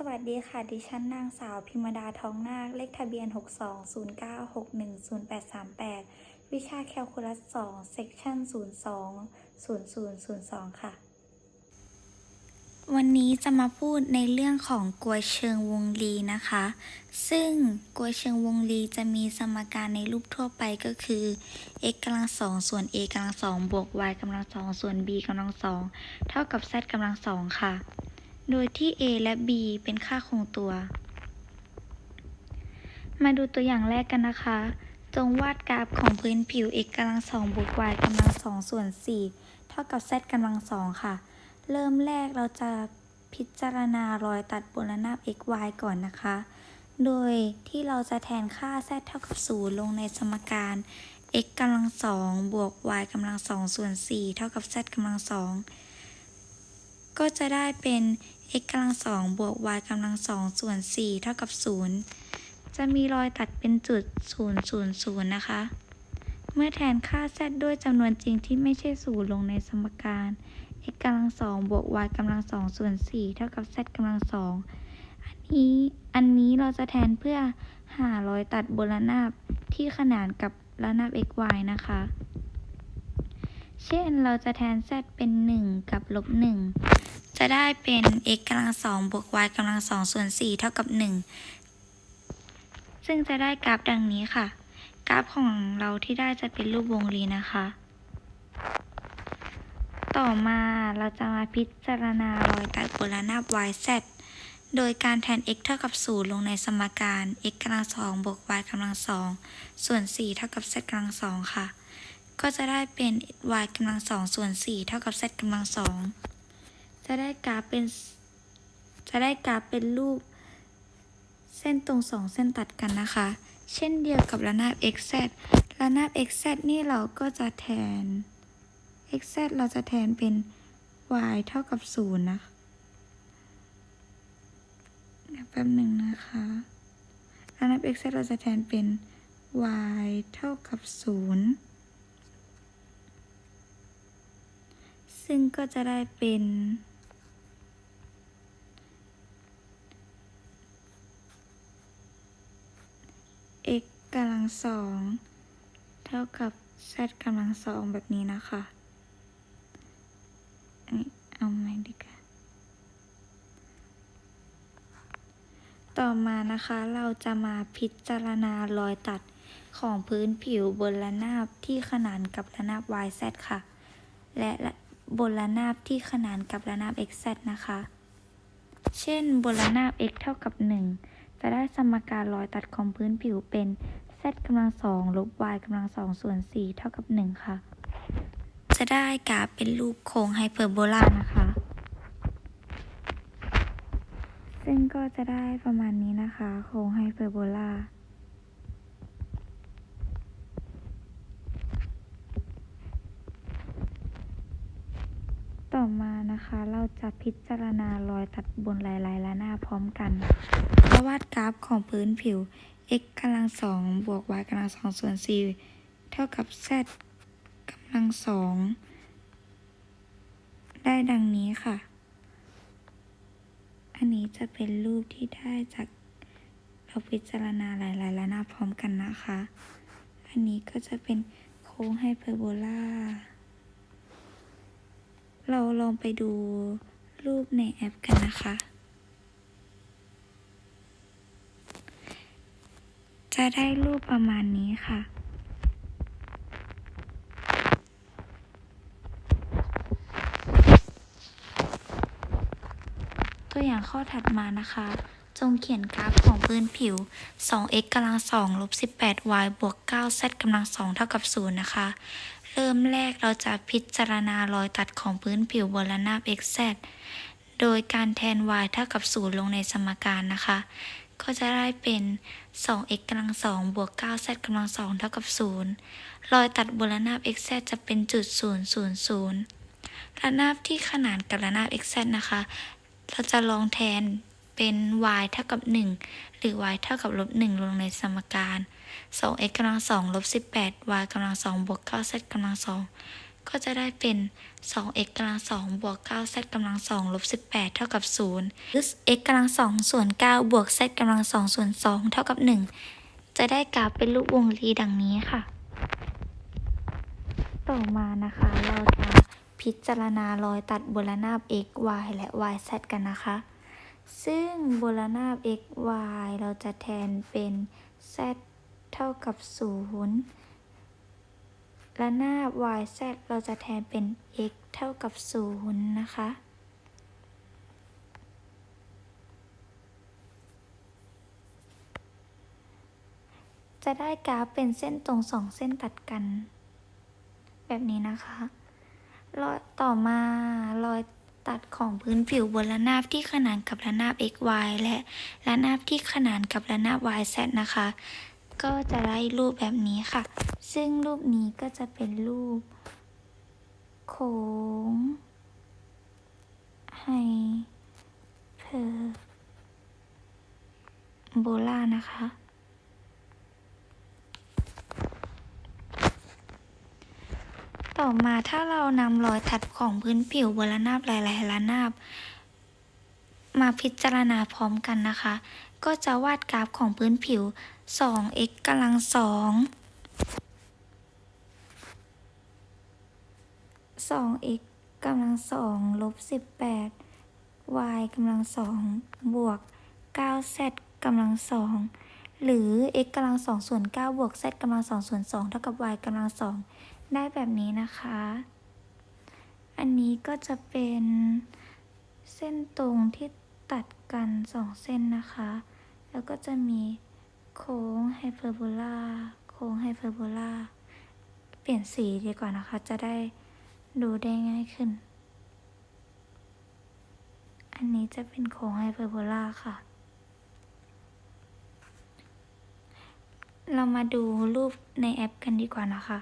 สวัสดีค่ะ ดิฉันนางสาวพิมดาทองนาค เลขทะเบียน 6209610838 วิชาแคลคูลัส 2 เซกชัน020002 ค่ะ วันนี้จะมาพูดในเรื่องของกลวยเชิงวงรีนะคะ ซึ่งกลวยเชิงวงรีจะมีสมการในรูปทั่วไปก็คือ x กำลังสองส่วน a กำลังสองบวก y กำลังสองส่วน b กำลังสองเท่ากับ z กำลังสองค่ะ โดยที่ a และ b เป็นค่าคงตัว มาดูตัวอย่างแรกกันนะคะ จงวาดกราฟของพื้นผิว x กำลังสองบวก y กำลังสองส่วนสี่เท่ากับ z กำลังสองค่ะ เริ่มแรกเราจะพิจารณารอยตัดบนระนาบ x y ก่อนนะคะ โดยที่เราจะแทนค่า z เท่ากับศูนย์ลงในสมการ x กำลังสองบวก y กำลังสองส่วนสี่เท่ากับ z กำลังสองก็จะได้เป็น x กำลังสองบวก y กำลังสองส่วนสี่เท่ากับศูนย์จะมีรอยตัดเป็นจุดศูนย์ศูนย์ศูนย์นะคะ เมื่อแทนค่า z ด้วยจำนวนจริงที่ไม่ใช่ศูนย์ลงในสมการ x กำลังสองบวก y กำลังสองส่วนสี่เท่ากับ z กำลังสองอันนี้อันนี้เราจะแทนเพื่อหารอยตัดบนระนาบที่ขนานกับระนาบ x y นะคะ เช่นเราจะแทน z เป็น 1 กับลบ1 จะได้เป็น x กำลังสองบวก y กำลังสองส่วน4เท่ากับ1ซึ่งจะได้กราฟดังนี้ค่ะ กราฟของเราที่ได้จะเป็นรูปวงรีนะคะ ต่อมาเราจะมาพิจารณารอยตัดบนระนาบ y z โดยการแทน x เท่ากับ 0 ลงในสมการ x กำลังสองบวก y กำลังสองส่วน4เท่ากับ z กำลังสองค่ะ ก็จะได้เป็น y กำลังสองส่วน4เท่ากับ z กำลังสอง จะได้กราฟเป็น จะได้กราฟเป็นรูป เส้นตรงสองเส้นตัดกันนะคะ เช่นเดียวกับระนาบ xz ระนาบ xz นี่เราก็จะแทน xz เราจะแทนเป็น y เท่ากับ 0 นะเดี๋ยวแป๊บหนึ่งนะคะระนาบ xz เราจะแทนเป็น y เท่ากับ 0 ซึ่งก็จะได้เป็น x กำลังสองเท่ากับ z กำลังสองแบบนี้นะคะอันนี้เอาใหม่ดีกว่าต่อมานะคะเราจะมาพิจารณารอยตัดของพื้นผิวบนระนาบที่ขนานกับระนาบ YZ ค่ะ และบนระนาบที่ขนานกับระนาบ XZ นะคะ เช่นบนระนาบ x เท่ากับ 1 จะได้สมการรอยตัดของพื้นผิวเป็น z กำลังสองลบ y กำลังสองส่วน4เท่ากับ1ค่ะ จะได้กราฟเป็นรูปโค้งไฮเปอร์โบลานะคะ ซึ่งก็จะได้ประมาณนี้นะคะ โค้งไฮเปอร์โบลา ต่อมานะคะเรา จะพิจารณารอยตัดบนหลายๆระนาบพร้อมกันเราวาดกราฟของพื้นผิว x กำลังสองบวก y กำลังสองส่วนสี่เท่ากับ z กำลังสองได้ดังนี้ค่ะ อันนี้จะเป็นรูปที่ได้จากเราพิจารณาหลายๆระนาบพร้อมกันนะคะ อันนี้ก็จะเป็นโค้งไฮเปอร์โบลาเราลองไปดู รูปในแอปกันนะคะ จะได้รูปประมาณนี้ค่ะ ตัวอย่างข้อถัดมานะคะจงเขียนกราฟของพื้นผิว 2x กำลัง2ลบ 18y บวก 9z กำลัง2เท่ากับ 0 นะคะ เริ่มแรกเราจะพิจารณารอยตัดของพื้นผิวบนระนาบ xz โดยการแทน y เท่ากับ 0 ลงในสมการนะคะ ก็จะได้เป็น 2x กำลัง2บวก 9z กำลัง2เท่ากับ 0 รอยตัดบนระนาบ xz จะเป็นจุด 0 0 0 ระนาบที่ขนานกับระนาบ xz นะคะ เราจะลองแทน เป็น y เท่ากับ 1 หรือ y เท่ากับลบ1ลงในสมการ 2x กำลัง2ลบ 18y กำลัง2บวก 9z กำลัง2ก็จะได้เป็น 2x กำลัง2บวก 9z กำลัง2ลบ18 เท่ากับ0หรือ x กำลัง2ส่วน9บวก z กำลัง2ส่วน2เท่ากับ 1 จะได้กราฟเป็นรูปวงรีดังนี้ค่ะ ต่อมานะคะเราจะพิจารณารอยตัดบนระนาบ x y และ y z กันนะคะ ซึ่งบนระนาบ x y เราจะแทนเป็น z เท่ากับ0ระนาบ y z เราจะแทนเป็น x เท่ากับ 0 นะคะ จะได้กราฟเป็นเส้นตรงสองเส้นตัดกัน แบบนี้นะคะรอยต่อมารอย ตัดของพื้นผิวบนระนาบที่ขนานกับระนาบ x y และระนาบที่ขนานกับระนาบ y z นะคะ ก็จะได้รูปแบบนี้ค่ะ ซึ่งรูปนี้ก็จะเป็นรูป โค้งไฮเพอร์โบลานะคะ ต่อมาถ้าเรานำรอยตัดของพื้นผิวบนระนาบหลายๆระนาบ มาพิจารณาพร้อมกันนะคะ ก็จะวาดกราฟของพื้นผิว 2x กำลังสองสอง x กำลังสองลบสิบแปด y กำลังสองบวก 9z กำลังสองหรือ x กำลังสองส่วน9บวก z กำลังสองส่วนสองเท่ากับ y กำลังสอง ได้แบบนี้นะคะ อันนี้ก็จะเป็นเส้นตรงที่ตัดกันสองเส้นนะคะ แล้วก็จะมีโค้งไฮเปอร์โบลาโค้งไฮเปอร์โบลาเปลี่ยนสีดีกว่านะคะ จะได้ดูได้ง่ายขึ้น อันนี้จะเป็นโค้งไฮเปอร์โบลาค่ะ เรามาดูรูปในแอปกันดีกว่านะคะ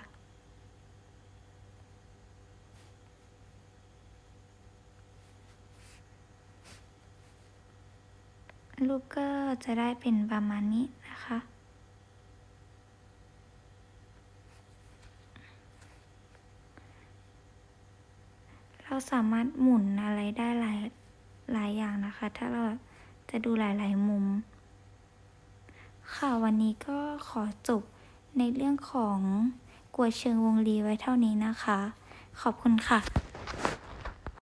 รูปก็จะได้เป็นประมาณนี้นะคะ เราสามารถหมุนอะไรได้หลายหลายอย่างนะคะ ถ้าเราจะดูหลาย ๆ มุม ค่ะวันนี้ก็ขอจบในเรื่องของกวดเชิงวงรีไว้เท่านี้นะคะ ขอบคุณค่ะ